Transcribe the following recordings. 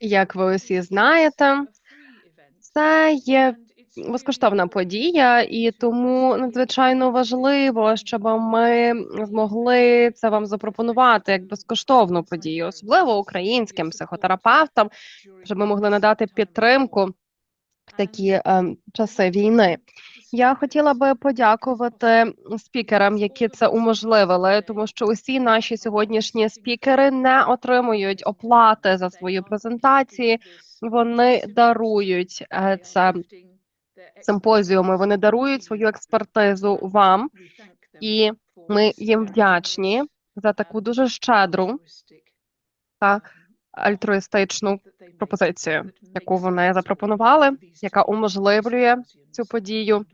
Як ви усі знаєте, це є безкоштовна подія, і тому надзвичайно важливо, щоб ми змогли це вам запропонувати як безкоштовну подію, особливо українським психотерапевтам, щоб ми могли надати підтримку в такі ем, часи війни. Я хотіла би подякувати спікерам, які це уможливили, тому що усі наші сьогоднішні спікери не отримують оплати за свої презентації. Вони дарують е, це симпозіуми, вони дарують свою експертизу вам, і ми їм вдячні за таку дуже щедру та альтруїстичну пропозицію, яку вони запропонували, яка уможливлює цю подію.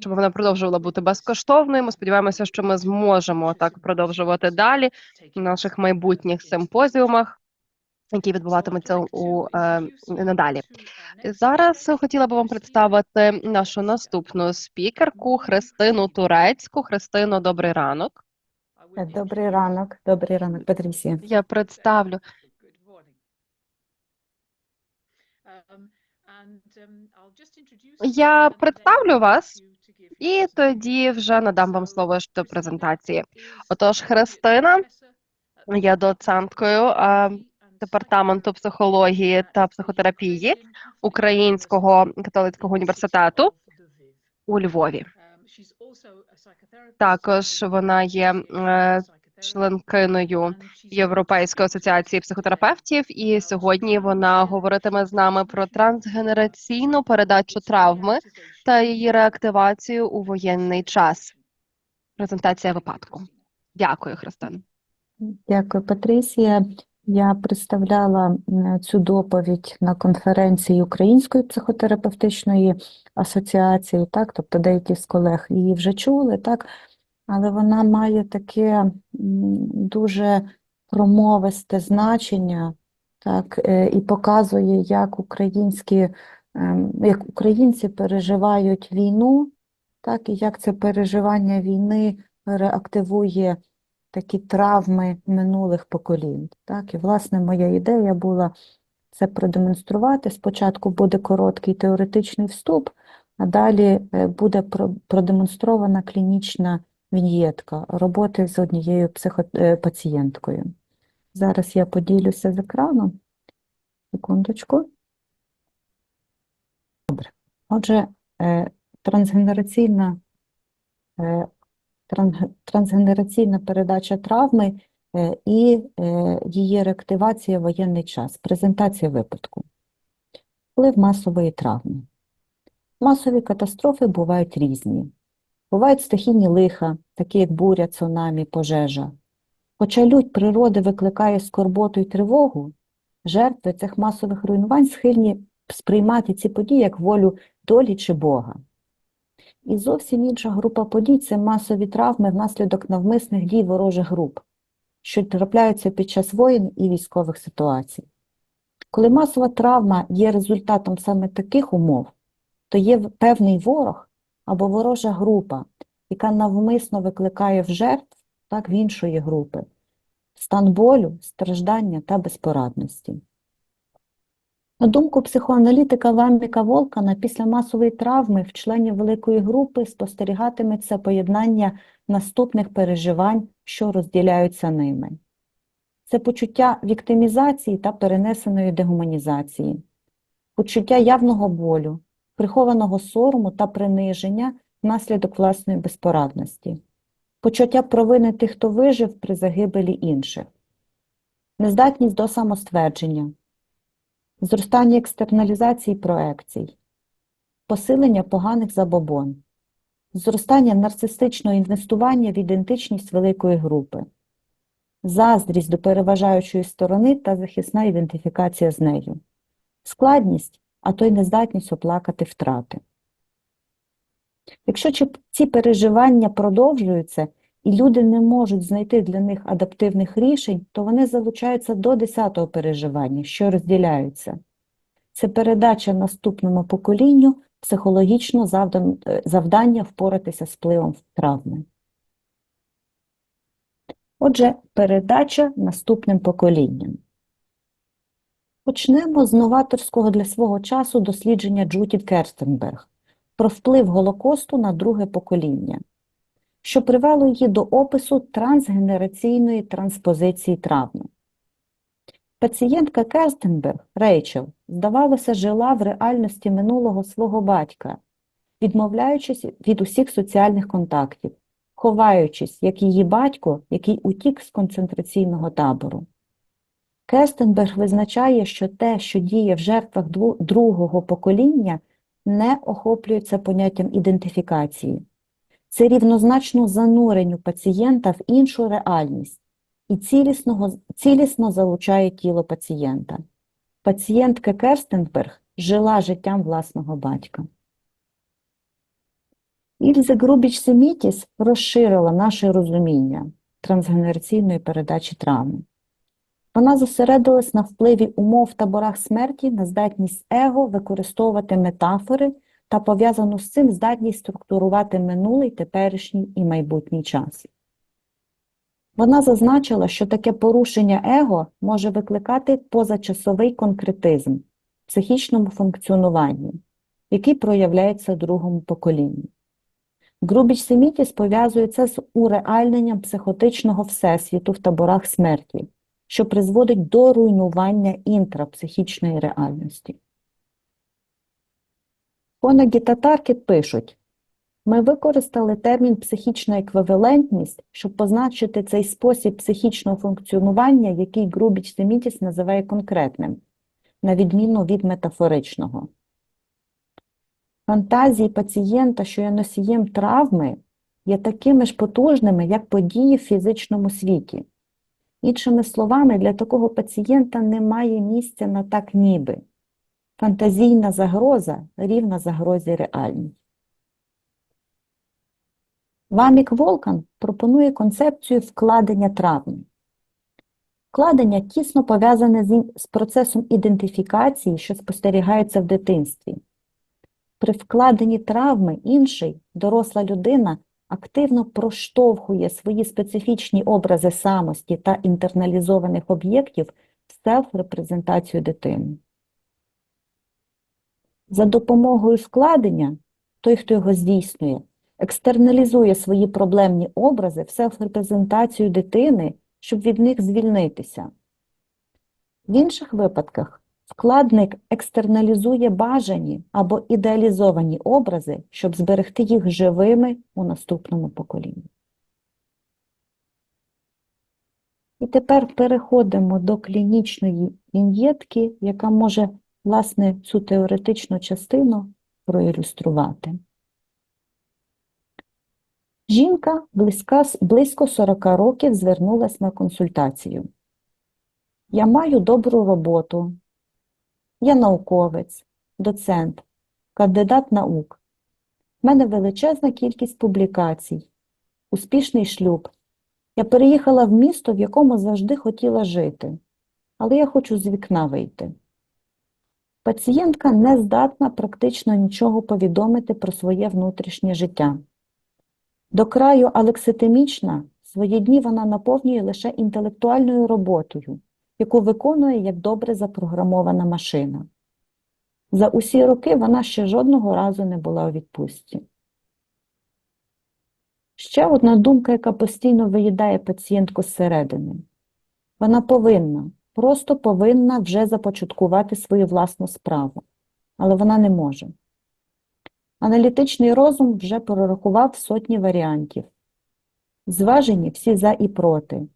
Щоб вона продовжувала бути безкоштовною. Ми сподіваємося, що ми зможемо так продовжувати далі в наших майбутніх симпозіумах, які відбуватимуться у е, надалі. Зараз хотіла би вам представити нашу наступну спікерку Христину Турецьку. Христино, добрий ранок. Добрий ранок, добрий ранок, Патрісія. Я представлю. Я представлю вас і тоді вже надам вам слово щодо презентації. Отож, Христина є доценткою е, департаменту психології та психотерапії Українського католицького університету у Львові. Також вона є е, членкиною Європейської асоціації психотерапевтів, і сьогодні вона говоритиме з нами про трансгенераційну передачу травми та її реактивацію у воєнний час. Презентація випадку. Дякую, Христина. Дякую, Патрісія. Я представляла цю доповідь на конференції Української психотерапевтичної асоціації, так, тобто деякі з колег її вже чули, так, але вона має таке дуже промовисте значення, так, е, і показує, як українські, ем, як українці переживають війну, так, і як це переживання війни реактивує такі травми минулих поколінь. Так? І, власне, моя ідея була це продемонструвати. Спочатку буде короткий теоретичний вступ, а далі е, буде продемонстрована клінічна віньєтка роботи з однією психопацієнткою. Зараз я поділюся з екраном. Секундочку. Добре. Отже, е, трансгенераційна е, трансгенераційна передача травми е, і е, її реактивація в воєнний час. Презентація випадку. Вплив масової травми. Масові катастрофи бувають різні. Бувають стихійні лиха, такі як буря, цунамі, пожежа. Хоча лють природи викликає скорботу й тривогу, жертви цих масових руйнувань схильні сприймати ці події як волю долі чи Бога. І зовсім інша група подій це масові травми внаслідок навмисних дій ворожих груп, що трапляються під час воєн і військових ситуацій. Коли масова травма є результатом саме таких умов, то є певний ворог або ворожа група, яка навмисно викликає в жертв так, в іншої групи стан болю, страждання та безпорадності. На думку психоаналітика Ламіка Волкана, після масової травми в членів великої групи спостерігатиметься поєднання наступних переживань, що розділяються ними. Це почуття віктимізації та перенесеної дегуманізації, почуття явного болю, прихованого сорому та приниження внаслідок власної безпорадності, почуття провини тих, хто вижив при загибелі інших, нездатність до самоствердження, зростання екстерналізації проекцій, посилення поганих забобон, зростання нарцистичного інвестування в ідентичність великої групи, заздрість до переважаючої сторони та захисна ідентифікація з нею, складність, а то й нездатність оплакати втрати. Якщо ці переживання продовжуються і люди не можуть знайти для них адаптивних рішень, то вони залучаються до 10-го переживання, що розділяються. Це передача наступному поколінню психологічно е, завдання впоратися з впливом травми. Отже, передача наступним поколінням. Почнемо з новаторського для свого часу дослідження Джуді Керстенберг про вплив Голокосту на друге покоління, що привело її до опису трансгенераційної транспозиції травми. Пацієнтка Керстенберг, Рейчел, здавалося, жила в реальності минулого свого батька, відмовляючись від усіх соціальних контактів, ховаючись, як її батько, який утік з концентраційного табору. Керстенберг визначає, що те, що діє в жертвах другого покоління, не охоплюється поняттям ідентифікації. Це рівнозначно зануренню пацієнта в іншу реальність і цілісного, цілісно залучає тіло пацієнта. Пацієнтка Керстенберг жила життям власного батька. Ільза Грубіч-Семітіс розширила наше розуміння трансгенераційної передачі травми. Вона зосередилась на впливі умов в таборах смерті на здатність его використовувати метафори та пов'язану з цим здатність структурувати минулий, теперішній і майбутній час. Вона зазначила, що таке порушення его може викликати позачасовий конкретизм в психічному функціонуванні, який проявляється в другому поколінні. Грубіч Семітіс пов'язує це з уреальненням психотичного всесвіту в таборах смерті, що призводить до руйнування інтрапсихічної реальності. Конагі та Таркет пишуть, ми використали термін психічна еквівалентність, щоб позначити цей спосіб психічного функціонування, який Грубіч Семітіс називає конкретним, на відміну від метафоричного. Фантазії пацієнта, що є носієм травми, є такими ж потужними, як події в фізичному світі. Іншими словами, для такого пацієнта немає місця на так ніби. Фантазійна загроза рівна загрозі реальній. Вамік Волкан пропонує концепцію вкладення травми. Вкладення тісно пов'язане з процесом ідентифікації, що спостерігається в дитинстві. При вкладенні травми інший, доросла людина, активно проштовхує свої специфічні образи самості та інтерналізованих об'єктів в селф-репрезентацію дитини. За допомогою вкладення, той, хто його здійснює, екстерналізує свої проблемні образи в селф-репрезентацію дитини, щоб від них звільнитися. В інших випадках вкладник екстерналізує бажані або ідеалізовані образи, щоб зберегти їх живими у наступному поколінні. І тепер переходимо до клінічної віньєтки, яка може, власне, цю теоретичну частину проілюструвати. Жінка близька, близько 40 років звернулась на консультацію. Я маю добру роботу, я науковець, доцент, кандидат наук. В мене величезна кількість публікацій, успішний шлюб. Я переїхала в місто, в якому завжди хотіла жити, але я хочу з вікна вийти. Пацієнтка не здатна практично нічого повідомити про своє внутрішнє життя. До краю алекситимічна, свої дні вона наповнює лише інтелектуальною роботою, яку виконує як добре запрограмована машина. За усі роки вона ще жодного разу не була у відпустці. Ще одна думка, яка постійно виїдає пацієнтку зсередини. Вона повинна, просто повинна вже започаткувати свою власну справу, але вона не може. Аналітичний розум вже прорахував сотні варіантів. Зважені всі за і проти.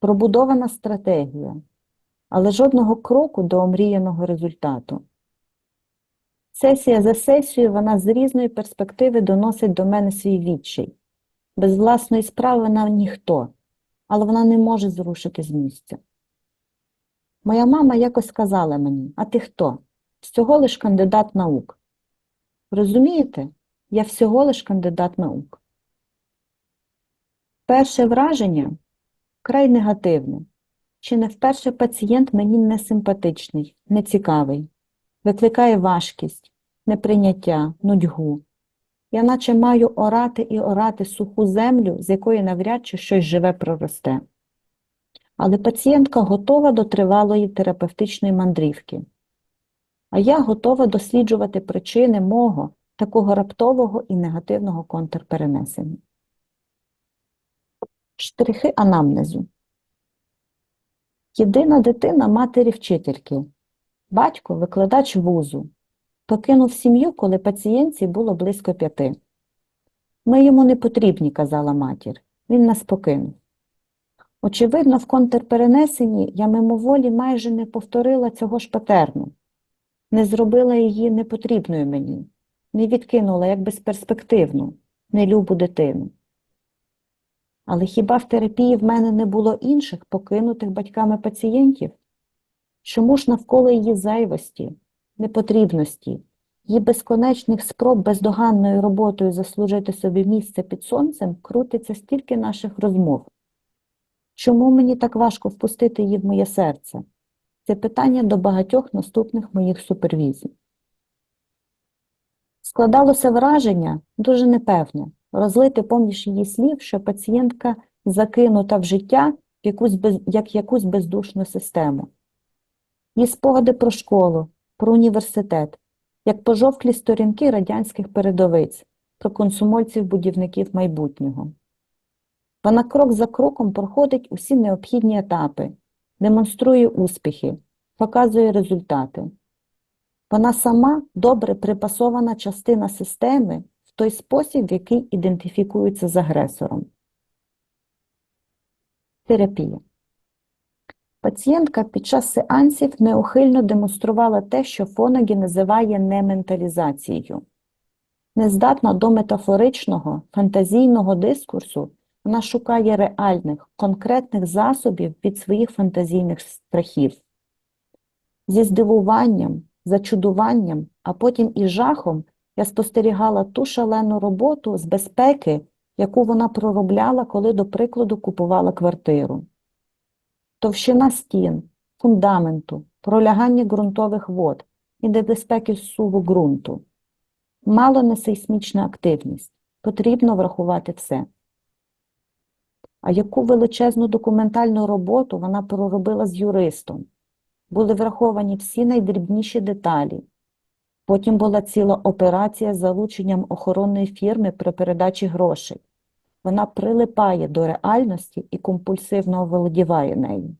Пробудована стратегія, але жодного кроку до омріяного результату. Сесія за сесією вона з різної перспективи доносить до мене свій відчай. Без власної справи вона ніхто, але вона не може зрушити з місця. Моя мама якось сказала мені, а ти хто? Всього лиш кандидат наук. Розумієте, я всього лиш кандидат наук. Перше враження край негативне. Чи не вперше пацієнт мені не симпатичний, нецікавий, викликає важкість, неприйняття, нудьгу. Я наче маю орати і орати суху землю, з якої навряд чи щось живе проросте. Але пацієнтка готова до тривалої терапевтичної мандрівки. А я готова досліджувати причини мого такого раптового і негативного контрперенесення. Штрихи анамнезу. Єдина дитина матері вчительки. Батько викладач вузу. Покинув сім'ю, коли пацієнтці було близько п'яти. Ми йому не потрібні, казала матір. Він нас покинув. Очевидно, в контрперенесенні я мимоволі майже не повторила цього ж патерну, не зробила її непотрібною мені, не відкинула як безперспективну, нелюбу дитину. Але хіба в терапії в мене не було інших покинутих батьками пацієнтів? Чому ж навколо її зайвості, непотрібності, її безконечних спроб бездоганною роботою заслужити собі місце під сонцем крутиться стільки наших розмов? Чому мені так важко впустити її в моє серце? Це питання до багатьох наступних моїх супервізій. Складалося враження, дуже непевне, розлити поміж її слів, що пацієнтка закинута в життя якусь без, як якусь бездушну систему. Її спогади про школу, про університет, як пожовклі сторінки радянських передовиць, про консумольців-будівників майбутнього. Вона крок за кроком проходить усі необхідні етапи, демонструє успіхи, показує результати. Вона сама добре припасована частина системи в той спосіб, в який ідентифікується з агресором. Терапія. Пацієнтка під час сеансів неухильно демонструвала те, що Фонагі називає нементалізацією. Нездатна до метафоричного, фантазійного дискурсу, вона шукає реальних, конкретних засобів від своїх фантазійних страхів. Зі здивуванням, зачудуванням, а потім і жахом я спостерігала ту шалену роботу з безпеки, яку вона проробляла, коли, до прикладу, купувала квартиру. Товщина стін, фундаменту, пролягання ґрунтових вод і небезпеки зсуву ґрунту. Мало не сейсмічна активність. Потрібно врахувати все. А яку величезну документальну роботу вона проробила з юристом. Були враховані всі найдрібніші деталі. Потім була ціла операція з залученням охоронної фірми при передачі грошей. Вона прилипає до реальності і компульсивно оволодіває нею.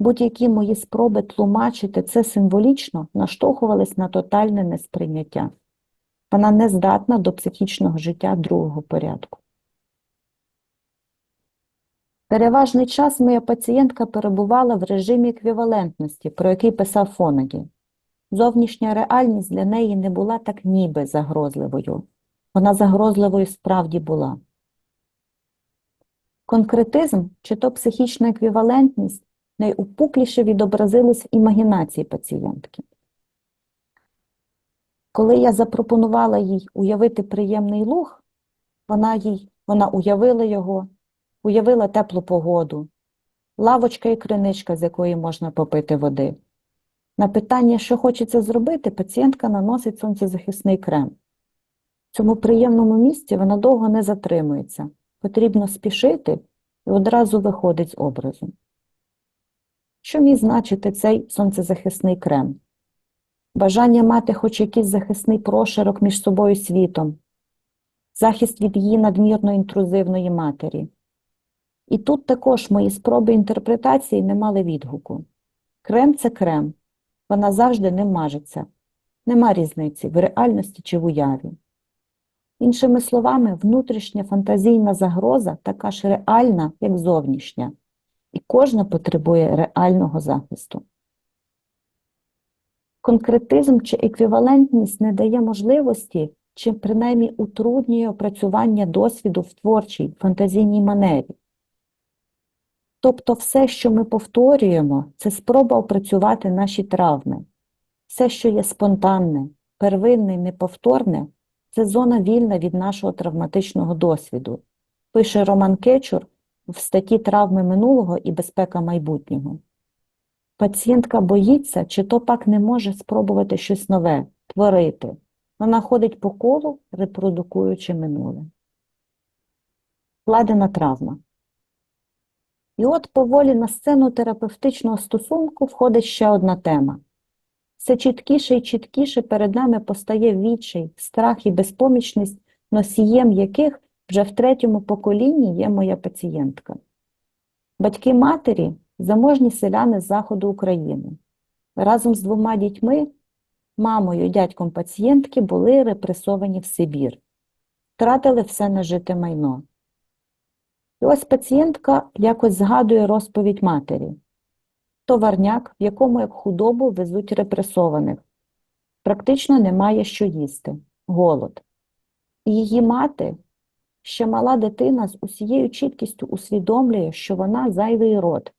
Будь-які мої спроби тлумачити це символічно наштовхувались на тотальне несприйняття. Вона не здатна до психічного життя другого порядку. Переважний час моя пацієнтка перебувала в режимі еквівалентності, про який писав Фонагі. Зовнішня реальність для неї не була так ніби загрозливою. Вона загрозливою справді була. Конкретизм чи то психічна еквівалентність найупукліше відобразилось в імагінації пацієнтки. Коли я запропонувала їй уявити приємний луг, вона, їй, вона уявила його, уявила теплу погоду, лавочка і криничка, з якої можна попити води. На питання, що хочеться зробити, пацієнтка наносить сонцезахисний крем. В цьому приємному місці вона довго не затримується. Потрібно спішити і одразу виходить з образу. Що міг значити цей сонцезахисний крем? Бажання мати хоч якийсь захисний проширок між собою світом, захист від її надмірно інтрузивної матері. І тут також мої спроби інтерпретації не мали відгуку. Крем це крем, вона завжди не мажеться, нема різниці в реальності чи в уяві. Іншими словами, внутрішня фантазійна загроза така ж реальна, як зовнішня, і кожна потребує реального захисту. Конкретизм чи еквівалентність не дає можливості чи принаймні утруднює опрацювання досвіду в творчій, фантазійній манері. Тобто все, що ми повторюємо, це спроба опрацювати наші травми. Все, що є спонтанне, первинне і неповторне, це зона вільна від нашого травматичного досвіду, пише Роман Кечур в статті Травми минулого і безпека майбутнього. Пацієнтка боїться, чи то пак не може спробувати щось нове, творити, Вона ходить по колу, репродукуючи минуле. Вкладена травма. І от поволі на сцену терапевтичного стосунку входить ще одна тема. Все чіткіше і чіткіше перед нами постає відчай, страх і безпомічність, носієм яких вже в третьому поколінні є моя пацієнтка. Батьки матері заможні селяни з заходу України. Разом з двома дітьми, мамою і дядьком пацієнтки, були репресовані в Сибір, втратили все нажите майно. І ось пацієнтка якось згадує розповідь матері. Товарняк, в якому як худобу везуть репресованих. Практично немає що їсти, голод. І її мати, ще мала дитина, з усією чіткістю усвідомлює, що вона зайвий род,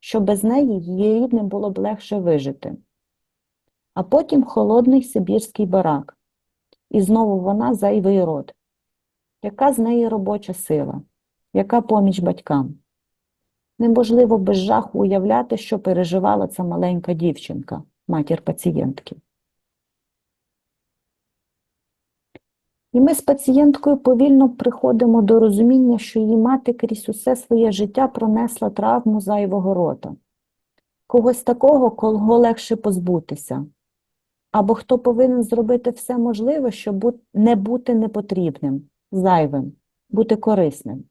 що без неї її рідним було б легше вижити. А потім холодний сибірський барак. І знову вона зайвий род. Яка з неї робоча сила? Яка поміч батькам? Неможливо без жаху уявляти, що переживала ця маленька дівчинка, матір пацієнтки. І ми з пацієнткою повільно приходимо до розуміння, що її мати крізь усе своє життя пронесла травму зайвого рота. Когось такого, кого легше позбутися. Або хто повинен зробити все можливе, щоб не бути непотрібним, зайвим, бути корисним.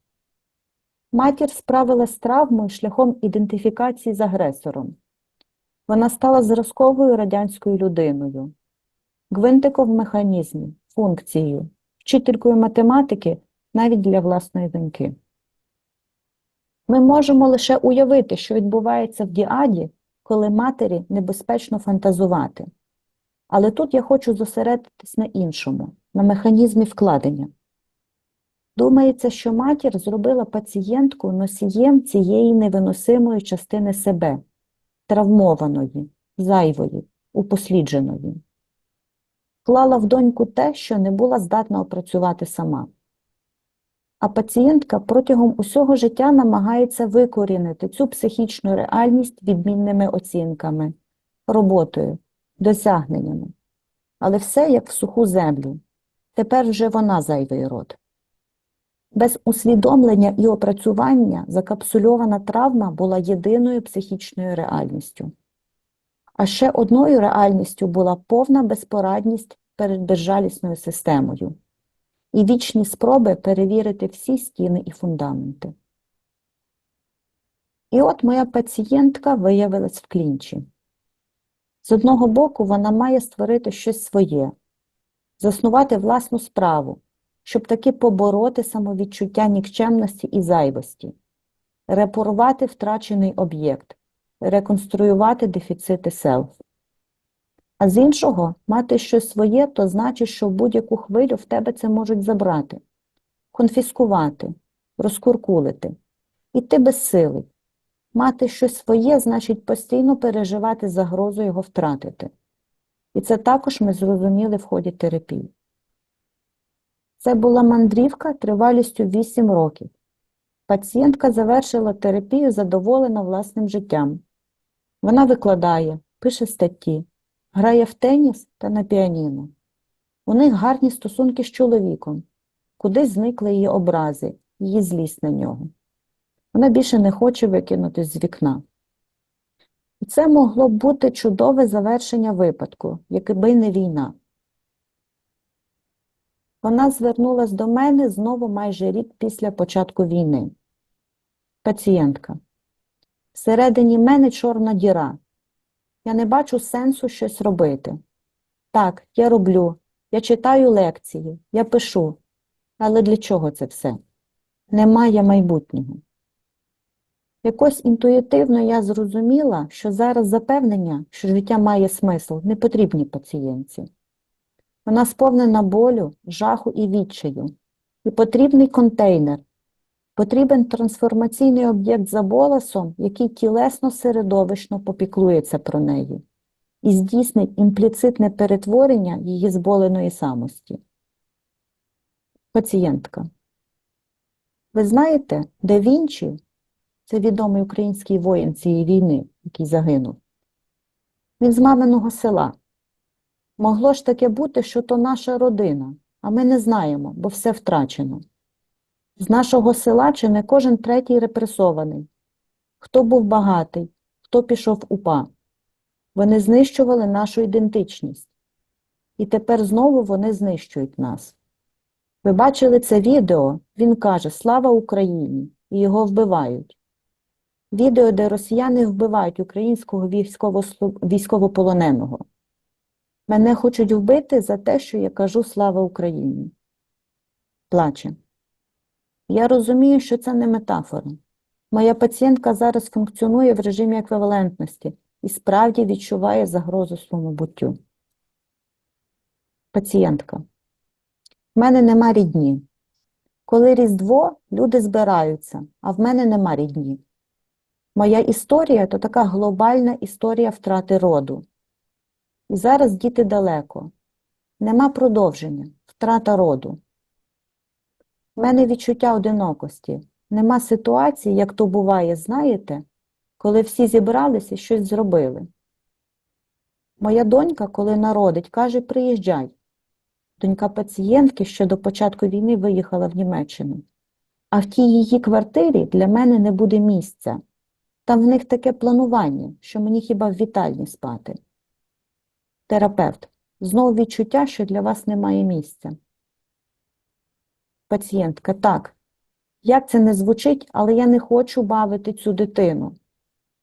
Матір справилась з травмою шляхом ідентифікації з агресором. Вона стала зразковою радянською людиною, гвинтиком в механізмі, функцією, вчителькою математики навіть для власної доньки. Ми можемо лише уявити, що відбувається в діаді, коли матері небезпечно фантазувати. Але тут я хочу зосередитись на іншому, на механізмі вкладення. Думається, що матір зробила пацієнтку носієм цієї невиносимої частини себе, травмованої, зайвої, упослідженої. Клала в доньку те, що не була здатна опрацювати сама. А пацієнтка протягом усього життя намагається викорінити цю психічну реальність відмінними оцінками, роботою, досягненнями. Але все як в суху землю. Тепер вже вона зайвий род. Без усвідомлення і опрацювання закапсульована травма була єдиною психічною реальністю. А ще одною реальністю була повна безпорадність перед безжалісною системою і вічні спроби перевірити всі стіни і фундаменти. І от моя пацієнтка виявилась в клінчі. З одного боку, вона має створити щось своє, заснувати власну справу, щоб таки побороти самовідчуття нікчемності і зайвості, репарувати втрачений об'єкт, реконструювати дефіцити селф. А з іншого, мати щось своє, то значить, що в будь-яку хвилю в тебе це можуть забрати, конфіскувати, розкуркулити. І ти безсилий. Мати щось своє значить постійно переживати загрозу його втратити. І це також ми зрозуміли в ході терапії. Це була мандрівка тривалістю 8 років. Пацієнтка завершила терапію задоволена власним життям. Вона викладає, пише статті, грає в теніс та на піаніно. У них гарні стосунки з чоловіком, кудись зникли її образи, її злість на нього. Вона більше не хоче викинутись з вікна. І це могло б бути чудове завершення випадку, якби не війна. Вона звернулась до мене знову майже рік після початку війни. Пацієнтка. Всередині мене чорна діра. Я не бачу сенсу щось робити. Так, я роблю, я читаю лекції, я пишу. Але для чого це все? Немає майбутнього. Якось інтуїтивно я зрозуміла, що зараз запевнення, що життя має смисл, не потрібні пацієнтці. Вона сповнена болю, жаху і відчаю. І потрібний контейнер. Потрібен трансформаційний об'єкт за болесом, який тілесно-середовищно попіклується про неї і здійснить імпліцитне перетворення її зболеної самості. Пацієнтка. Ви знаєте, де Вінчі, це відомий український воїн цієї війни, який загинув, він з маминого села. Могло ж таке бути, що то наша родина, а ми не знаємо, бо все втрачено. З нашого села чи не кожен третій репресований. Хто був багатий, хто пішов УПА. Вони знищували нашу ідентичність. І тепер знову вони знищують нас. Ви бачили це відео? Він каже «Слава Україні!» і його вбивають. Відео, де росіяни вбивають українського військовополоненого. Мене хочуть вбити за те, що я кажу «Слава Україні!» Плаче. Я розумію, що це не метафора. Моя пацієнтка зараз функціонує в режимі еквівалентності і справді відчуває загрозу своєму буттю. Пацієнтка. В мене нема рідні. Коли Різдво, люди збираються, а в мене нема рідні. Моя історія то така глобальна історія втрати роду. Зараз діти далеко. Нема продовження, втрата роду. В мене відчуття одинокості. Нема ситуації, як то буває, знаєте, коли всі зібралися щось зробили. Моя донька, коли народить, каже, приїжджай. Донька пацієнтки ще до початку війни виїхала в Німеччину. А в тій її квартирі для мене не буде місця. Там в них таке планування, що мені хіба в вітальні спати. Терапевт. Знову відчуття, що для вас немає місця. Пацієнтка. Так. Як це не звучить, але я не хочу бавити цю дитину.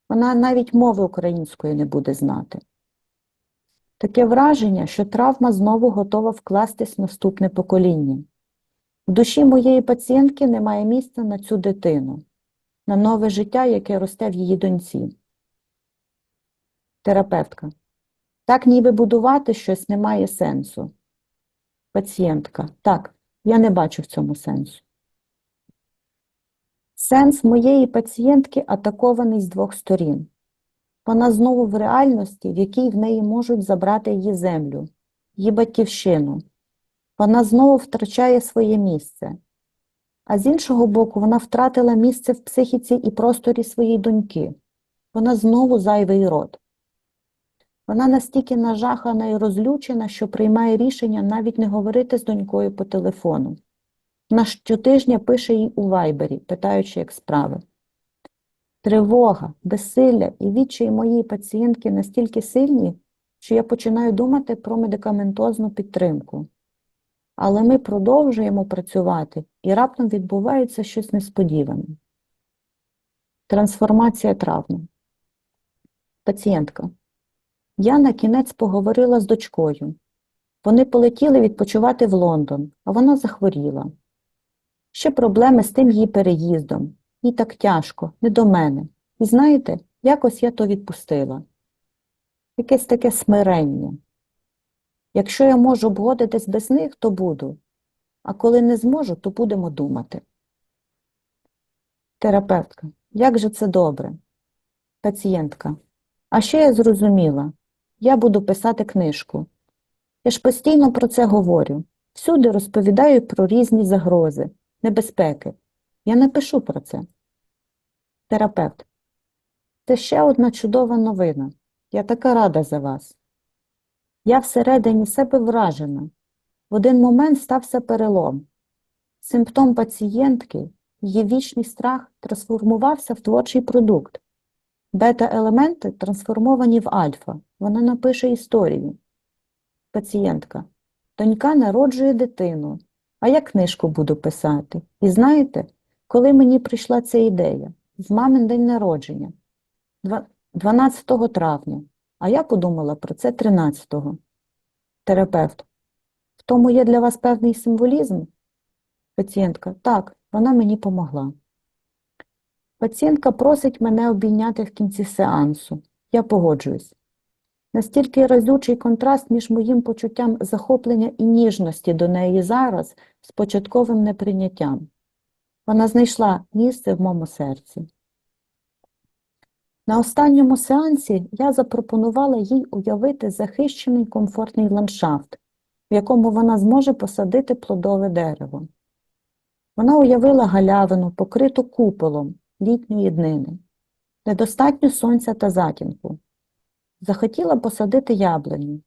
Вона навіть мови української не буде знати. Таке враження, що травма знову готова вкластись в наступне покоління. В душі моєї пацієнтки немає місця на цю дитину, на нове життя, яке росте в її доньці. Терапевтка. Так ніби будувати щось не має сенсу. Пацієнтка. Так, я не бачу в цьому сенсу. Сенс моєї пацієнтки атакований з двох сторін. Вона знову в реальності, в якій в неї можуть забрати її землю, її батьківщину. Вона знову втрачає своє місце. А з іншого боку, вона втратила місце в психіці і просторі своєї доньки. Вона знову зайвий род. Вона настільки нажахана і розлючена, що приймає рішення навіть не говорити з донькою по телефону. Вона щотижня пише їй у вайбері, питаючи, як справи. Тривога, безсилля і відчай моєї пацієнтки настільки сильні, що я починаю думати про медикаментозну підтримку. Але ми продовжуємо працювати, і раптом відбувається щось несподіване. Трансформація травми. Пацієнтка. Я на кінець поговорила з дочкою. Вони полетіли відпочивати в Лондон, а вона захворіла. Ще проблеми з тим її переїздом. Їй так тяжко, не до мене. І знаєте, якось я то відпустила. Якесь таке смирення. Якщо я можу обходитись без них, то буду. А коли не зможу, то будемо думати. Терапевтка. Як же це добре? Пацієнтка. А ще я зрозуміла. Я буду писати книжку. Я ж постійно про це говорю. Всюди розповідаю про різні загрози, небезпеки. Я напишу про це. Терапевт. Це ще одна чудова новина. Я така рада за вас. Я всередині себе вражена. В один момент стався перелом. Симптом пацієнтки, її вічний страх трансформувався в творчий продукт. Бета-елементи трансформовані в альфа. Вона напише історію. Пацієнтка. Донька народжує дитину. А я книжку буду писати. І знаєте, коли мені прийшла ця ідея? В мамин день народження. 12 травня. А я подумала про це 13-го. Терапевт. В тому є для вас певний символізм? Пацієнтка. Так, вона мені помогла. Пацієнтка просить мене обійняти в кінці сеансу. Я погоджуюсь. Настільки разючий контраст між моїм почуттям захоплення і ніжності до неї зараз з початковим неприйняттям. Вона знайшла місце в моєму серці. На останньому сеансі я запропонувала їй уявити захищений комфортний ландшафт, в якому вона зможе посадити плодове дерево. Вона уявила галявину, покриту куполом літньої днини, недостатньо сонця та затінку. Захотіла посадити яблуню.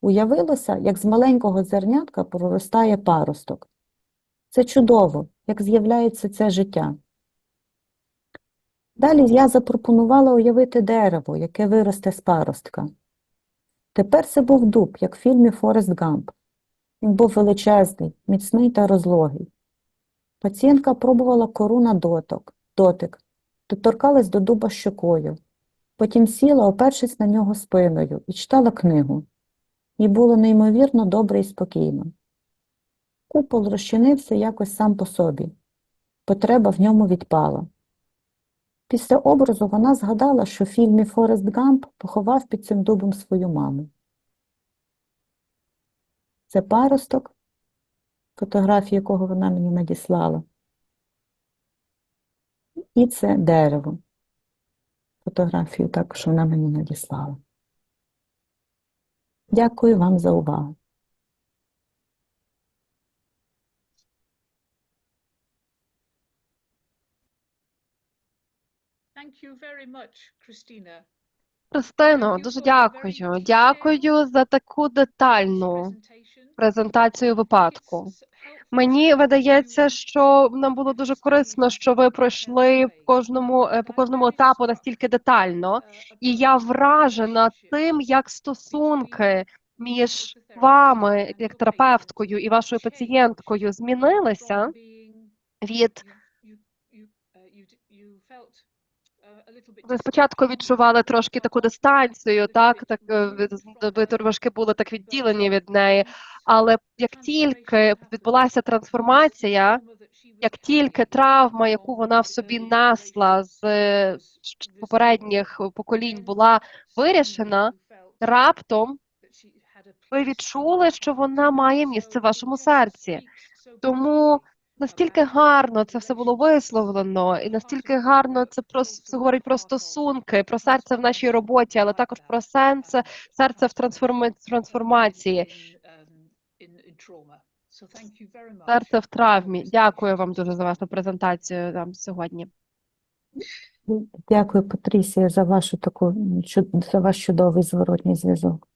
Уявилося, як з маленького зернятка проростає паросток. Це чудово, як з'являється це життя. Далі я запропонувала уявити дерево, яке виросте з паростка. Тепер це був дуб, як в фільмі Форест Гамп. Він був величезний, міцний та розлогий. Пацієнтка пробувала кору на доток, дотик, доторкалась до дуба щокою, потім сіла, опершись на нього спиною, і читала книгу. Їй було неймовірно добре і спокійно. Купол розчинився якось сам по собі. Потреба в ньому відпала. Після образу вона згадала, що в фільмі Форест Гамп поховав під цим дубом свою маму. Це паросток, фотографію якого вона мені надіслала. І це дерево. Фотографію також вона мені надіслала. Дякую вам за увагу. Thank you very much, Christina. Христино, дуже дякую. Дякую за таку детальну презентацію випадку. Мені видається, що нам було дуже корисно, що ви пройшли в кожному е, по кожному етапу настільки детально, і я вражена тим, як стосунки між вами, як терапевткою, і вашою пацієнткою змінилися від ви спочатку відчували трошки таку дистанцію, так так е, ви- трошки були так відділені від неї. Але як тільки відбулася трансформація, як тільки травма, яку вона в собі несла з попередніх поколінь, була вирішена, раптом ви відчули, що вона має місце в вашому серці. Тому настільки гарно це все було висловлено, і настільки гарно це просто говорить про стосунки, про серце в нашій роботі, але також про сенс серце в трансформа- трансформації, серце в травмі. Дякую вам дуже за вашу презентацію там сьогодні. Дякую, Патрісія, за вашу таку за ваш чудовий зворотній зв'язок.